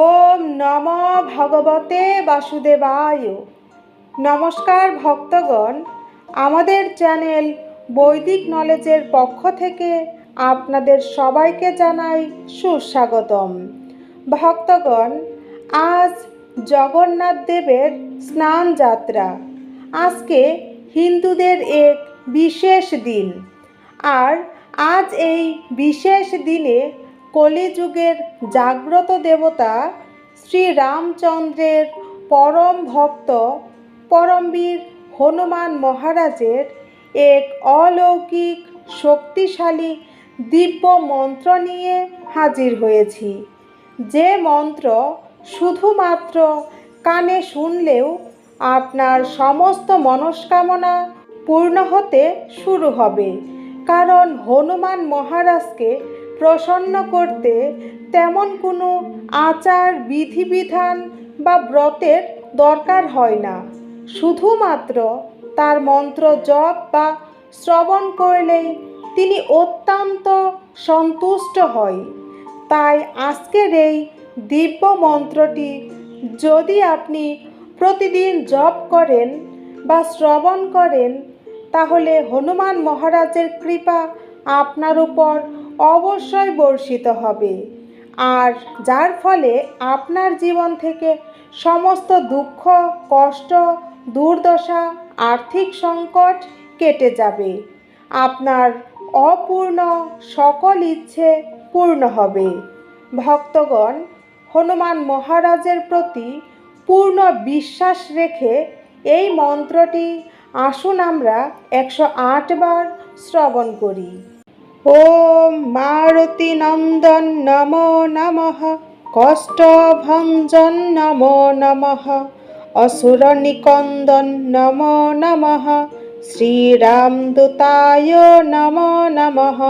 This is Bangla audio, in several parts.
ওম নম ভগবতে বাসুদেবায়। নমস্কার ভক্তগণ, আমাদের চ্যানেল বৈদিক নলেজের পক্ষ থেকে আপনাদের সবাইকে জানাই সুস্বাগতম। ভক্তগণ, আজ জগন্নাথ দেবের স্নান যাত্রা। আজকে হিন্দুদের এক বিশেষ দিন। আর আজ এই বিশেষ দিনে কলিযুগের জাগ্রত দেবতা শ্রী রামচন্দ্রের পরম ভক্ত, পরমবীর হনুমান মহারাজের এক অলৌকিক শক্তিশালী দিব্য মন্ত্র নিয়ে হাজির হয়েছি। যে মন্ত্র শুধুমাত্র কানে শুনলেও আপনার সমস্ত মনস্কামনা পূর্ণ হতে শুরু হবে। কারণ হনুমান মহারাজকে প্রসন্ন করতে তেমন কোনো আচার, বিধিবিধান বা ব্রতের দরকার হয় না। শুধুমাত্র তার মন্ত্র জপ বা শ্রবণ করলেই তিনি অত্যন্ত সন্তুষ্ট হয়। তাই আজকের এই দিব্য মন্ত্রটি যদি আপনি প্রতিদিন জপ করেন বা শ্রবণ করেন, তাহলে হনুমান মহারাজের কৃপা আপনার উপর অবশ্যই বর্ষিত হবে। আর যার ফলে আপনার জীবন থেকে সমস্ত দুঃখ, কষ্ট, দুর্দশা, আর্থিক সংকট কেটে যাবে। আপনার অপূর্ণ সকল ইচ্ছে পূর্ণ হবে। ভক্তগণ, হনুমান মহারাজের প্রতি পূর্ণ বিশ্বাস রেখে এই মন্ত্রটি আসুন আমরা একশো বার শ্রবণ করি। ওম মারুতি নন্দন নমো নমঃ কষ্টভঞ্জন নমো নমঃ অসুর নিকন্দন নমো নমঃ শ্রীরামদূতায় নমো নমঃ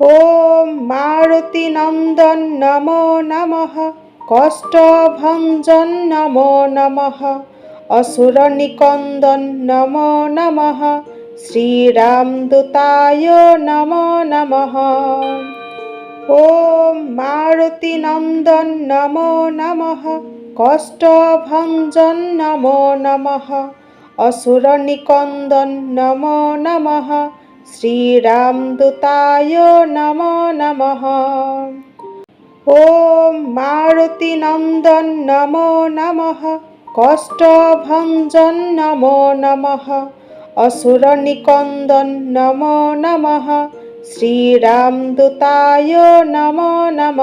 ওম মারুতি নন্দন নমো নমঃ। কষ্টভঞ্জন নমো নমঃ। অসুর নিকন্দন নমো নমঃ। শ্রীরামদূতায় নমো নমঃ। ওম মারুতি নন্দন নমো নমঃ। কষ্টভঞ্জন নমো নমঃ। অসুৰনিকন্দন নম নম শ্ৰীৰামদূতাই নম নম ওম মাৰুতি নন্দন নম নম কষ্টভঞ্জন নম নম অসুৰনিকন্দন নম নম শ্ৰীৰামদূতাই নম নম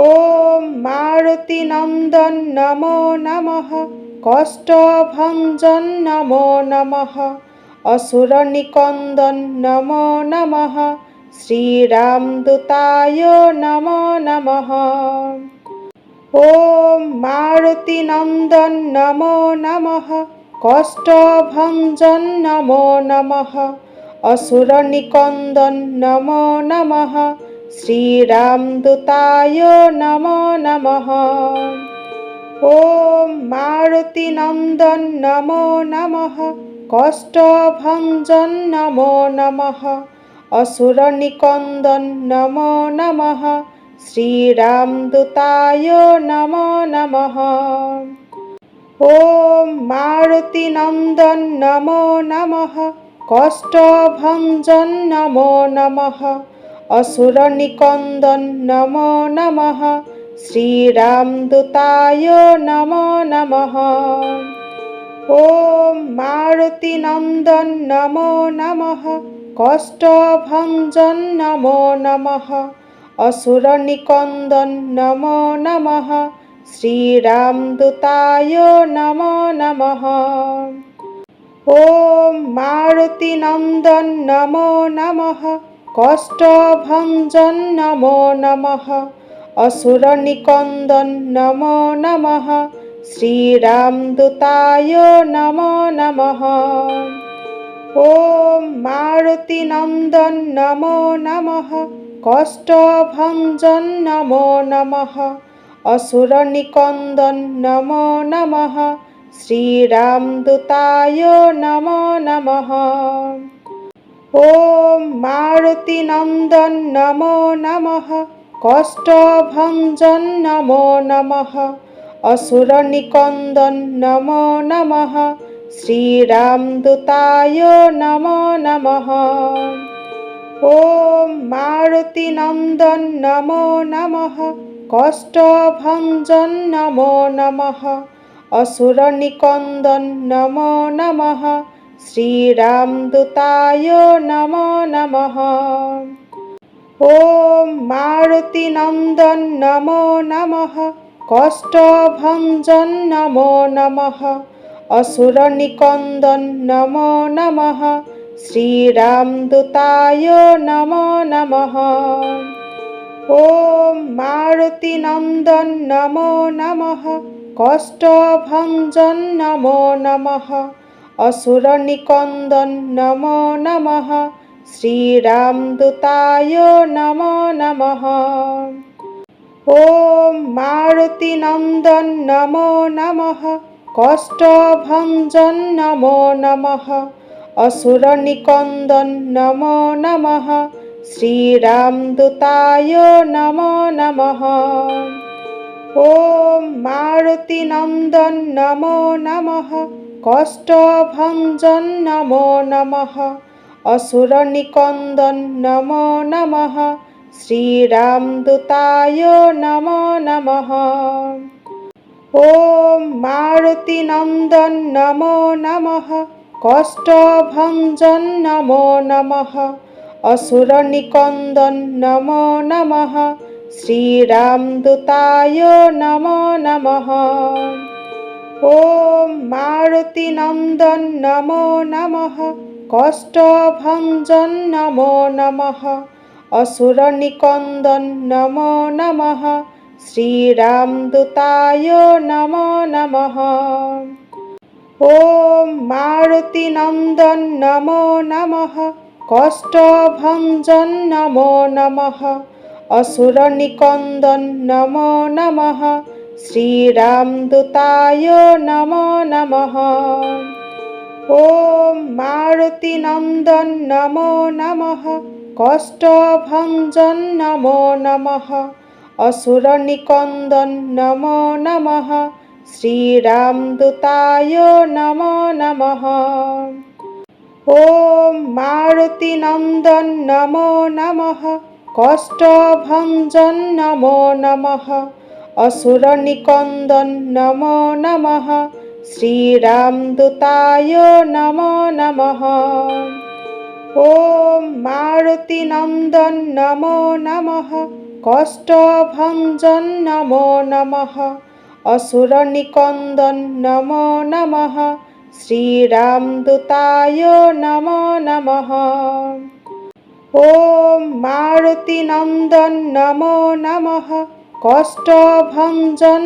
ওম মাৰুতি নন্দন নম নম কষ্টভঞ্জন নমো নমঃ। অসুর নিকন্দন নমো নমঃ। শ্রীরামদূতায় নমো নমঃ। ওম মারুতি নন্দন নমো। নমঃ কষ্টভঞ্জন নমো। নমঃ অসুর নিকন্দন নমো নমঃ শ্রীরামদূতায় নমো নমঃ ওম মারুতি নন্দন নমো নমঃ কষ্টভঞ্জন নমো নমঃ অসুর নিকন্দন নমো নমঃ শ্রীরামদূতায় নমো নমঃ ওম মারুতি নন্দন নমো নমঃ। কষ্টভঞ্জন নমো নমঃ। অসুর নিকন্দন নমো নমঃ। শ্রীরামদূতায় নমো নমঃ। ওম মারুতি নন্দন নমো নমঃ। কষ্টভঞ্জন নমো নমঃ। অসুর নিকন্দন নমো। নমঃ শ্রীরামদূতায় নমো নমঃ। ওম মারুতি নন্দন নমো নমঃ। কষ্টভঞ্জন নমো নমঃ। অসুর নিকন্দন নমো। নমঃ শ্রীরামদূতায় নমো নমঃ। ওম মারুতি নন্দন নমো নমঃ। কষ্টভঞ্জন নমো নমঃ। অসুর নিকন্দন নমো। নমঃ শ্রীরামদূতায় নমো নমঃ। ওম মারুতি নন্দন নমো নমঃ। কষ্টভঞ্জন নমো নমঃ। অসুর নিকন্দন নমো। নমঃ শ্রীরামদূতায় নমো নমঃ। ওম মারুতি নন্দন নমো নমঃ কষ্টভঞ্জন নমো নমঃ অসুরনিকন্দন নমো নমঃ শ্রীরামদূতায় নমো নমঃ। ওম মারুতি নন্দন নমো নমঃ। কষ্টভঞ্জন নমো নমঃ। অসুরনিকন্দন নমো নমঃ। শ্রীরামদূতায় নমো নমঃ। ওম মারুতি নন্দন নমো নমঃ। কষ্টভঞ্জন নমো। নমঃ অসুরনিকন্দন নমো নমঃ। শ্রীরামদূতায় নমো নমঃ। ওম মারুতি নন্দন নমো নমঃ। কষ্টভঞ্জন নমো নমঃ। অসুরনিকন্দন নমো নমঃ। শ্রীরামদূতায় নমো নমঃ। ওম মারুতি নন্দন নমো নমঃ। কষ্টভঞ্জন নমো নমঃ। অসুরনিকন্দন নমো নমঃ। শ্রীরামদূতায় নমো নমঃ। মারুতি নন্দন নমো নমঃ। কষ্টভঞ্জন নমো নমঃ। অসুরনিকন্দন নমো নমঃ। শ্রীরামদূতায় নমো নমঃ। ওম মারুতি নন্দন নমো নমঃ। কষ্টভঞ্জন নমো নমঃ। অসুরনিকন্দন নমো নমঃ। শ্রীরামদূতায় নমো নমঃ। ওম মারুতি নন্দন নমো নমঃ। কষ্টভঞ্জন নমো নমঃ। অসুরনিকন্দন নমো নমঃ। শ্রীরামদূতায় নমো নমঃ। ওম মারুতি নন্দন নমো নমঃ। কষ্টভঞ্জন নমো নমঃ। অসুরনিকন্দন নমো নমঃ। শ্রীরামদূতায় নমো নমঃ। ওম মারুতি নন্দন নমো নমঃ। কষ্টভঞ্জন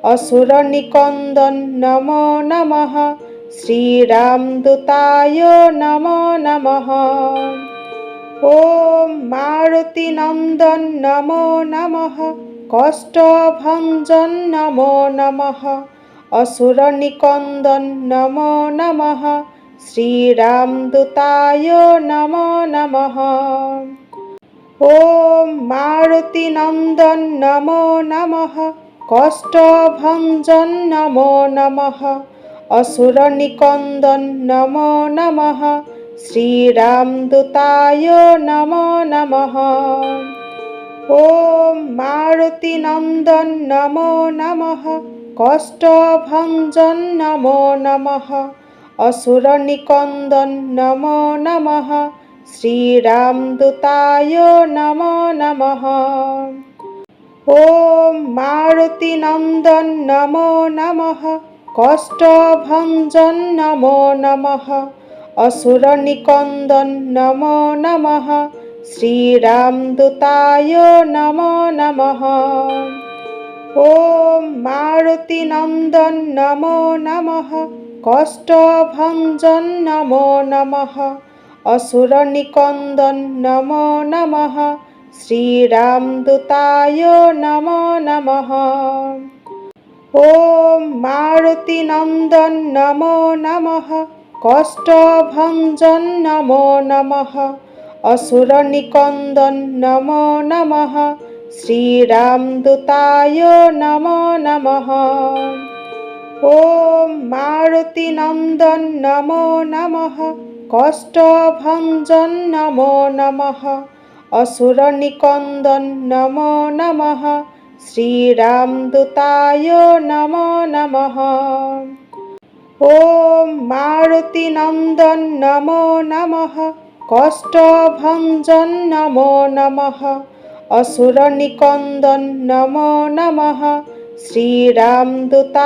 নমঃ অসুরনিকন্দন নমো নমঃ শ্রীরামদূতায় নমো নমঃ ওম মারুতি নন্দন নমো নমঃ কষ্টভঞ্জন নমো নমঃ অসুরনিকন্দন নমো নমঃ শ্রীরামদূতায় নমো নমঃ ওম মারুতি নন্দন নমো নমঃ কষ্টভঞ্জন নমো নমঃ। অসুরনিকন্দন নমো নমঃ। শ্রীরামদূতায় নমো নমঃ। ওম মারুতি নন্দন নমো নমঃ। কষ্টভঞ্জন নমো নমঃ। অসুরনিকন্দন নমো নমঃ। শ্রীরামদূতায় নমো। নমঃ ওম মারুতি নন্দন নমো নমঃ কষ্টভঞ্জন নমো নমঃ অসুরনিকন্দন নমো নমঃ শ্রীরামদূতায় নমো নমঃ ওম মারুতি নন্দন নমো নমঃ কষ্টভঞ্জন নমো নমঃ অসুরনিকন্দন নমো নমঃ শ্রীরামদূতায় নমো নমঃ। ওম মারুতি নন্দন নমো নমঃ। কষ্টভঞ্জন নমো নমঃ। অসুরনিকন্দন নমো নমঃ। শ্রীরামদূতায় নমো নমঃ। ওম মারুতি নন্দন অসুনিকন্দন নম নম শ্ৰীৰামদূত নম নম মন্দন নম নম কষ্টভ নম নম অক নম নম শ্ৰীৰামদূত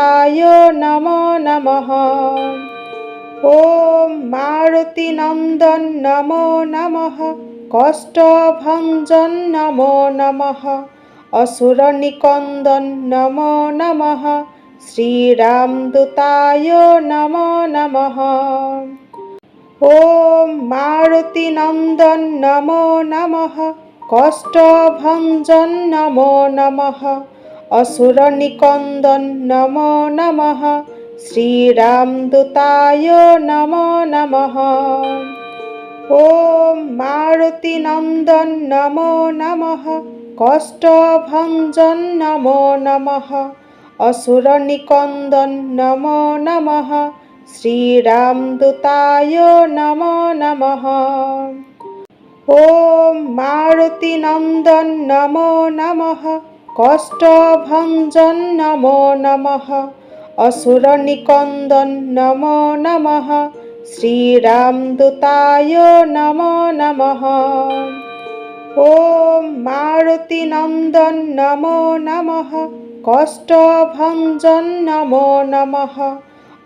নম নম মন্দন নম নম কষ্টভঞ্জন নমো নমঃ অসুরনিকন্দন নমো নমঃ শ্রীরামদূতায় নমো নমঃ ॐ मारुतिनन्दन नमो नमः कष्टभञ्जन नमो नमः असुरनिकन्दन नमो नमः श्रीरामदूताय नमो नमः ওম মারুতি নন্দন নমো নমঃ, কষ্টভঞ্জন নমো নমঃ অসুর নিকন্দন নমো নমঃ শ্রীরামদূতায় নমো নমঃ। ওম মারুতি নন্দন নমো নমঃ, কষ্টভঞ্জন নমো নমঃ অসুর নিকন্দন নমো নমঃ श्रीरामदूताय नमो नमः ॐ मारुतिनन्दन नमो नमः कष्टभञ्जन नमो नमः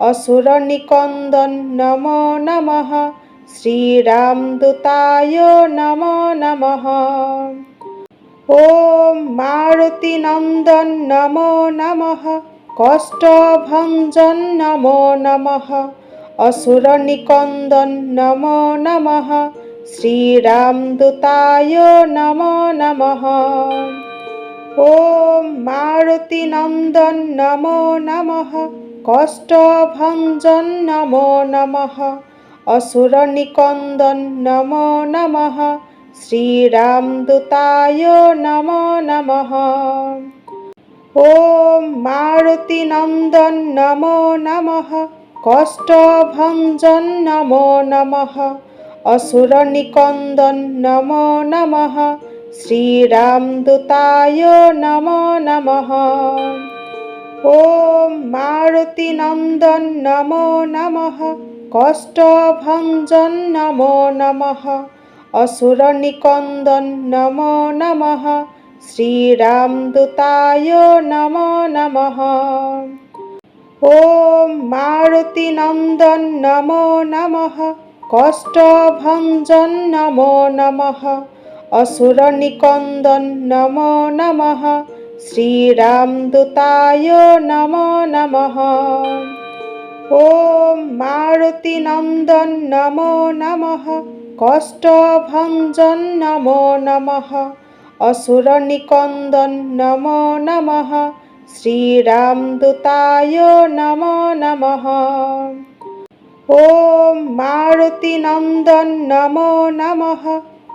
असुरनिकन्दन नमो नमः श्रीरामदूताय नमो नमः ॐ मारुतिनन्दन नमो नमः कष्टभञ्जन नमो नमः অসুর নিকন্দন নম নম শ্রীরামদূতায় নম নম ওম মারুতি নন্দন নম নম কষ্টভঞ্জন নম নম অসুর নিকন্দন নম নম শ্রীরামদূতায় নম নম ওম মারুতি নন্দন নম নম नमः कष्टभञ्जन नमो नमः असुरनिकन्दन नमो नमः श्रीरामदूताय नमो नमः ॐ मारुतिनन्दन नमो नमः कष्टभञ्जन नमो नमः असुरनिकन्दन नमो नमः श्रीरामदूताय नमो नमः ॐ मारुतिनन्दन् नमो नमः कष्टभञ्जन् नमो नमः असुरनिकन्दन् नमो नमः श्रीरामदूताय नमो नमः ॐ मारुतिनन्दन् नमो नमः कष्टभञ्जन् नमो नमः असुरनिकन्दन् नमो नमः श्रीरामदूताय नमो नमः ॐ मारुतिनन्दन नमो नमः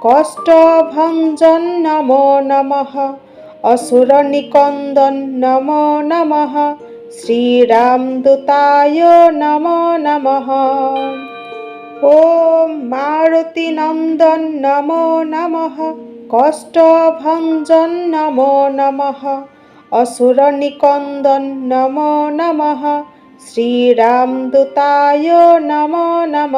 कष्टभञ्जन नमो नमः असुरनिकन्दन नमो नमः श्रीरामदूताय नमो नमः ॐ मारुतिनन्दन नमो नमः कष्टभञ्जन नमो नमः অসুনিকন্দন নম নম শ্ৰীৰামদূত নম নম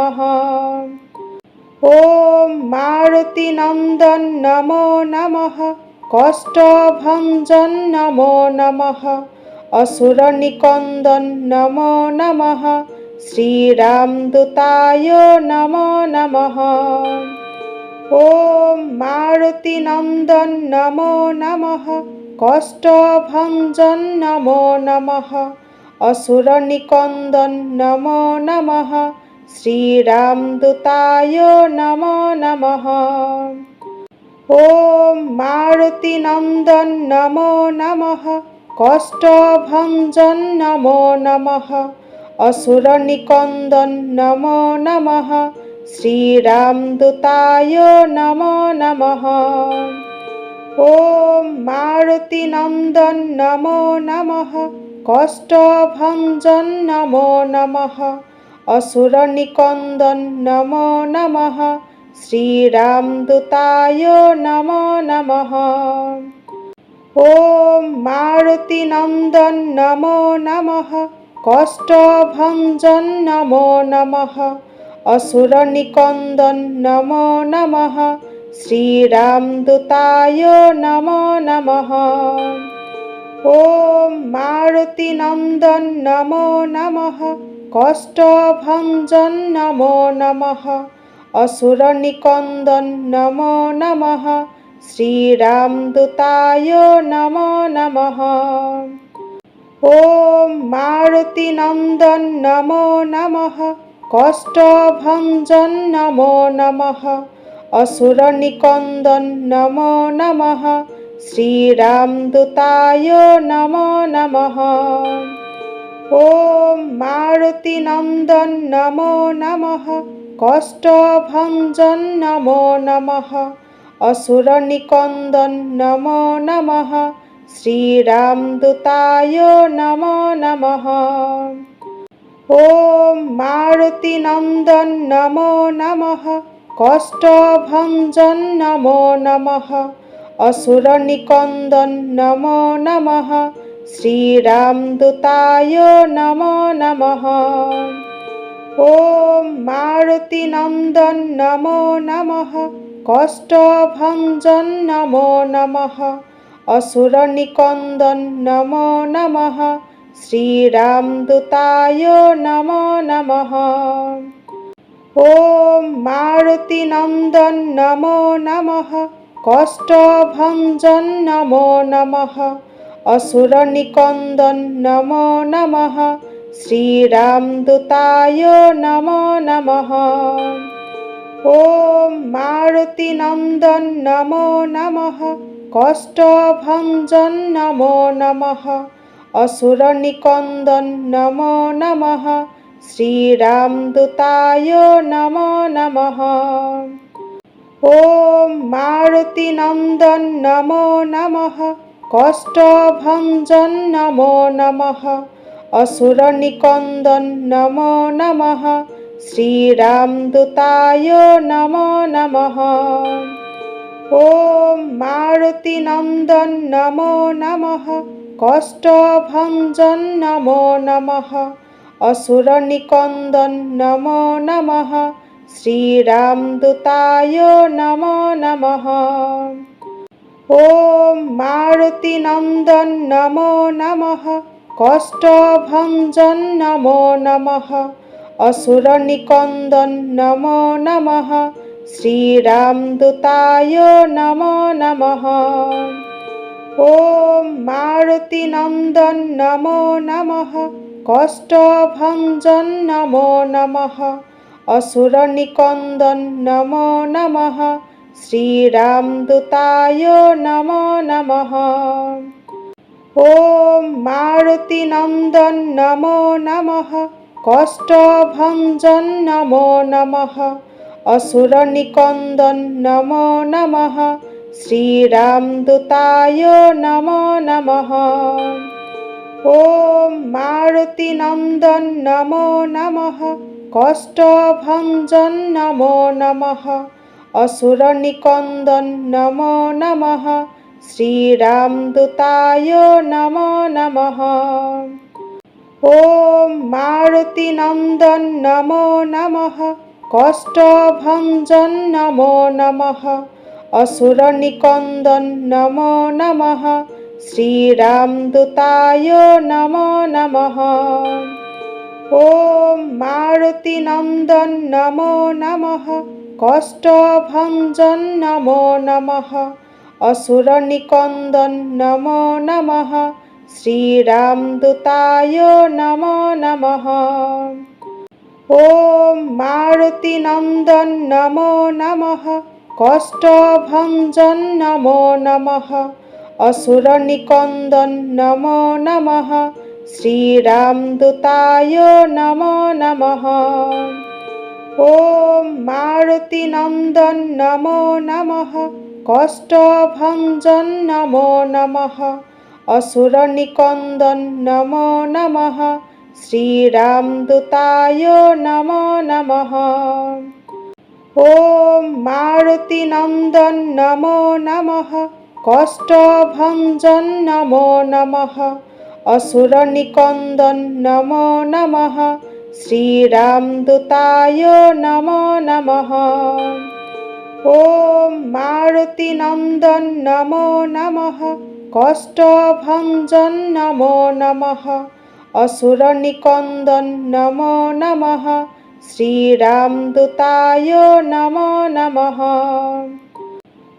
মন্দন নম নম কষ্টভ নম নম অক নম নম শ্ৰীৰামদূত নম নম মন্দন নম নম नमः कष्टभञ्जन नमो नमः असुरनिकन्दन नमो नमः श्रीरामदूताय नमो नमः ॐ मारुतिनन्दन नमो नमः कष्टभञ्जन नमो नमः असुरनिकन्दन नमो नमः श्रीरामदूताय नमो नमः ওম মারুতি নন্দন নমো নমঃ। কষ্টভঞ্জন নমো নমঃ। অসুর নিকন্দন নমো। নমঃ শ্রীরামদূতায় নমো নমঃ। ওম মারুতি নন্দন নমো নমঃ। কষ্টভঞ্জন নমো নমঃ। অসুর নিকন্দন নমো নমঃ। श्रीरामदूताय नमो नमः ॐ मारुतिनन्दन् नमो नमः कष्टभञ्जन् नमो नमः असुरनिकन्दन् नमो नमः श्रीरामदूताय नमो नमः ॐ मारुतिनन्दन् नमो नमः कष्टभञ्जन् नमो नमः অসুর নিকন্দন নম নম শ্রীরামদূতায় নম নম ওম মারুতি নন্দন নম নম কষ্টভঞ্জন নম নম অসুর নিকন্দন নম নম শ্রীরামদূতায় নম নম ওম মারুতি নন্দন নম নম কষ্টভঞ্জন নমো নমঃ। অসুর নিকন্দন নমো। নমঃ শ্রীরামদূতায় নমো নমঃ। ওম মারুতি নন্দন নমো নমঃ। কষ্টভঞ্জন নমো নমঃ। অসুর নিকন্দন নমো। নমঃ শ্রীরামদূতায় নমো নমঃ। ॐ मारुतिनन्दन् नमो नमः कष्टभञ्जन् नमो नमः असुरनिकन्दन् नमो नमः श्रीरामदूताय नमो नमः ॐ मारुतिनन्दन् नमो नमः कष्टभञ्जन् नमो नमः असुरनिकन्दन् नमो नमः श्रीरामदूताय नमो नमः ॐ मारुतिनन्दन नमो नमः कष्टभञ्जन नमो नमः असुरनिकन्दन नमो नमः श्रीरामदूताय नमो नमः ॐ मारुतिनन्दन नमो नमः कष्टभञ्जन नमो नमः অসুরনিকন্দন নমো নমঃ শ্রীরামদূতায় নমো নমঃ ॐ मारुतिनन्दन् नमो नमः कष्टभञ्जन् नमो नमः असुरनिकन्दन् नमो नमः श्रीरामदूताय नमो नमः ॐ मारुतिनन्दन् नमो नमः কষ্টভঞ্জন নমো নমঃ অসুরনিকন্দন নমো নমঃ শ্রীরামদূতায় নমো নমঃ ॐ मारुतिनन्दन् नमो नमः कष्टभञ्जन् नमो नमः असुरनिकन्दन् नमो नमः श्रीरामदूताय नमो नमः ॐ मारुतिनन्दन् नमो नमः कष्टभञ्जन् नमो नमः असुरनिकन्दन् नमो नमः श्रीरामदूताय नमो नमः ॐ मारुतिनन्दन् नमो नमः कष्टभञ्जन् नमो नमः असुरनिकन्दन् नमो नमः श्रीरामदूताय नमो नमः ॐ मारुतिनन्दन नमो नमः कष्टभञ्जन नमो नमः असुरनिकन्दन नमो नमः श्रीरामदूताय नमो नमः ॐ मारुतिनन्दन नमो नमः कष्टभञ्जन नमो नमः অসুর নিকন্দন নম নম। শ্রীরাম দূতায় নম নম। ওম মারুতি নন্দন নম নম। কষ্টভঞ্জন নম নম। অসুর নিকন্দন নম নম। শ্রীরাম দূতায় নম নম। ওম মারুতি নন্দন নম নম। কষ্টভঞ্জন নমো নমঃ অসুরনিকন্দন নমো নমঃ শ্রীরামদূতায় নমো নমঃ ॐ मारुतिनन्दन नमो नमः কষ্টভঞ্জন নমো নমঃ অসুরনিকন্দন নমো নমঃ শ্রীরামদূতায় নমো নমঃ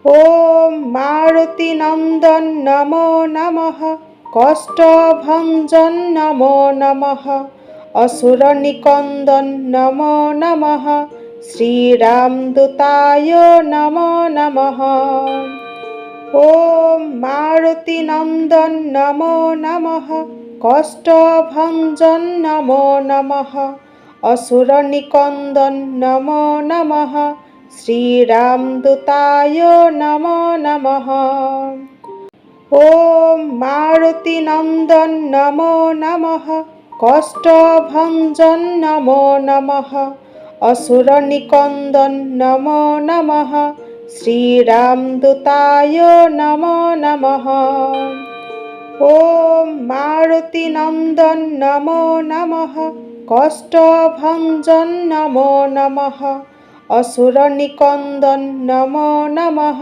ॐ मारुतिनन्दन् नमो नमः कष्टभञ्जन् नमो नमः असुरनिकन्दन् नमो नमः श्रीरामदूताय नमो नमः ॐ मारुतिनन्दन् नमो नमः कष्टभञ्जन् नमो नमः असुरनिकन्दन् नमो नमः श्रीरामदूताय नमो नमः ॐ मारुतिनन्दन नमो नमः कष्टभञ्जन नमो नमः असुरनिकन्दन नमो नमः श्रीरामदूताय नमो नमः ॐ मारुतिनन्दन नमो नमः कष्टभञ्जन नमो नमः নমঃ অসুরনিকন্দন নমো নমঃ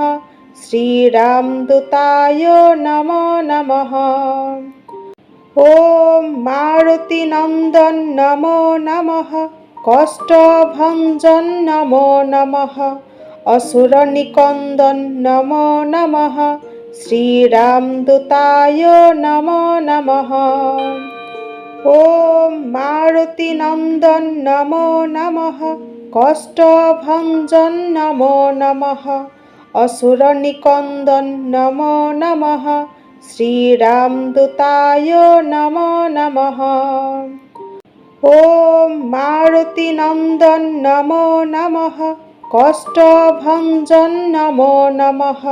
শ্রীরামদূতায় নমো নমঃ ॐ मारुतिनन्दन नमो नमः কষ্টভঞ্জন নমো নমঃ অসুরনিকন্দন নমো নমঃ শ্রীরামদূতায় নমো নমঃ ॐ मारुतिनन्दन नमो नमः কষ্টভঞ্জন নমো নমঃ অসুরনিকন্দন নমো নমঃ শ্রীরামদূতায় নমো নমঃ ॐ मारुतिनन्दन नमो नमः কষ্টভঞ্জন নমো নমঃ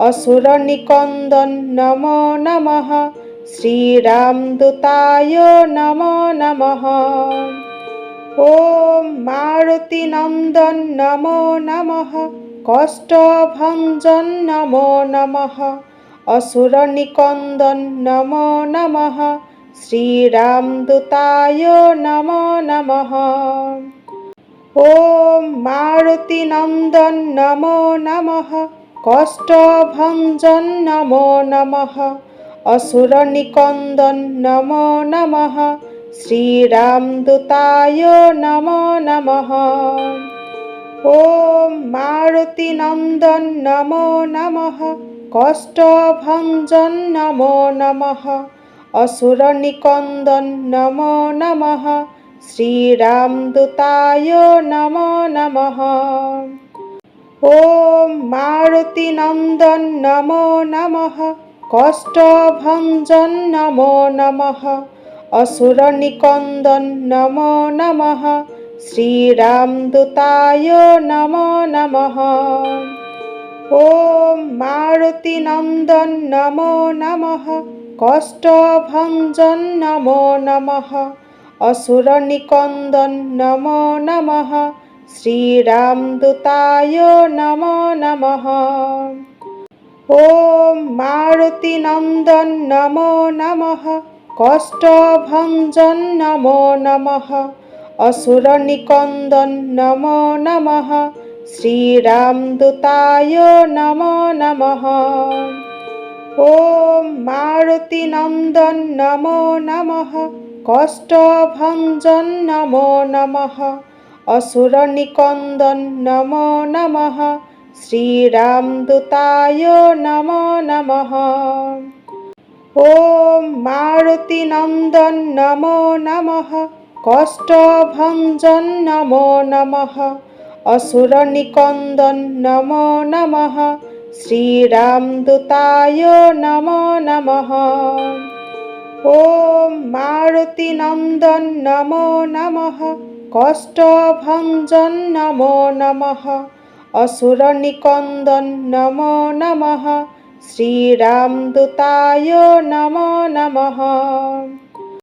অসুরনিকন্দন নমো নমঃ শ্রীরামদূতায় নমো ওম মারুতি নন্দন নমো নমঃ, কষ্টভঞ্জন নমো নমঃ অসুর নিকন্দন নমো নমঃ শ্রীরামদূতায় নমো নমঃ। ওম মারুতি নন্দন নমো নমঃ, কষ্টভঞ্জন নমো নমঃ অসুর নিকন্দন নমো নমঃ श्रीरामदूताय नमो नमः ॐ मारुतिनन्दन नमो नमः कष्टभञ्जन नमो नमः असुरनिकन्दन नमो नमः श्रीरामदूताय नमो नमः ॐ मारुतिनन्दन नमो नमः कष्टभञ्जन नमो नमः অসুনিকন্দন নম নম শ্ৰীৰামদূত নম নম মন্দন নম নম কষ্ট ভঞ্জন নম নম অক নম নম শ্ৰীৰামদূত নম নম মন্দন নম নম ॐ मारुतिनन्दन नमो नमः কষ্টভঞ্জন নমো নমঃ অসুরনিকন্দন নমো নমঃ শ্রীরামদূতায় নমো নমঃ ॐ मारुतिनन्दन नमो नमः কষ্টভঞ্জন নমো নমঃ অসুরনিকন্দন নমো নমঃ শ্রীরামদূতায় নমো নমঃ ॐ मारुतिनन्दन् नमो नमः कष्टभञ्जन् नमो नमः असुरनिकन्दन् नमो नमः श्रीरामदूताय नमो नमः ॐ मारुतिनन्दन् नमो नमः कष्टभञ्जन् नमो नमः असुरनिकन्दन् नमो नमः শ্রীরামদূতায় নমো নমঃ।